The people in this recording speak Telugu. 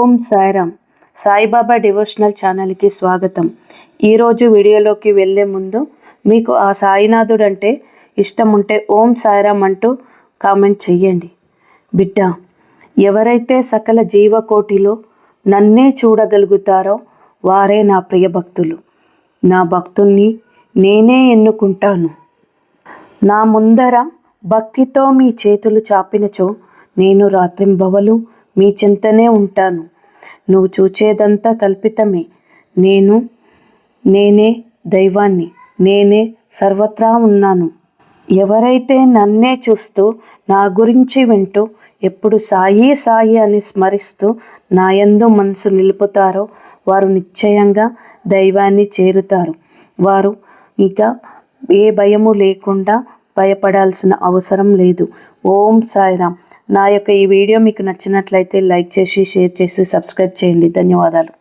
ఓం సాయిరామ్. సాయిబాబా డివోషనల్ ఛానల్కి స్వాగతం. ఈరోజు వీడియోలోకి వెళ్ళే ముందు మీకు ఆ సాయినాథుడు అంటే ఇష్టం ఉంటే ఓం సాయిరామ్ అంటూ కామెంట్ చెయ్యండి. బిడ్డ ఎవరైతే సకల జీవకోటిలో నన్నే చూడగలుగుతారో వారే నా ప్రియ భక్తులు. నా భక్తుల్ని నేనే ఎన్నుకుంటాను. నా ముందర భక్తితో మీ చేతులు చాపినచో నేను రాత్రింబవలు మీ చింతనే ఉంటాను. నువ్వు చూచేదంతా కల్పితమే. నేను నేనే దైవాన్ని. నేనే సర్వత్రా ఉన్నాను. ఎవరైతే నన్నే చూస్తూ నా గురించి వింటూ ఎప్పుడు సాయి సాయి అని స్మరిస్తూ నాయందు మనసు నిలుపుతారో వారు నిశ్చయంగా దైవాన్ని చేరుతారు. వారు ఇక ఏ భయము లేకుండా భయపడాల్సిన అవసరం లేదు. ఓం సాయిరామ్. నా యొక్క ఈ వీడియో మీకు నచ్చినట్లయితే లైక్ చేసి షేర్ చేసి సబ్స్క్రైబ్ చేయండి. ధన్యవాదాలు.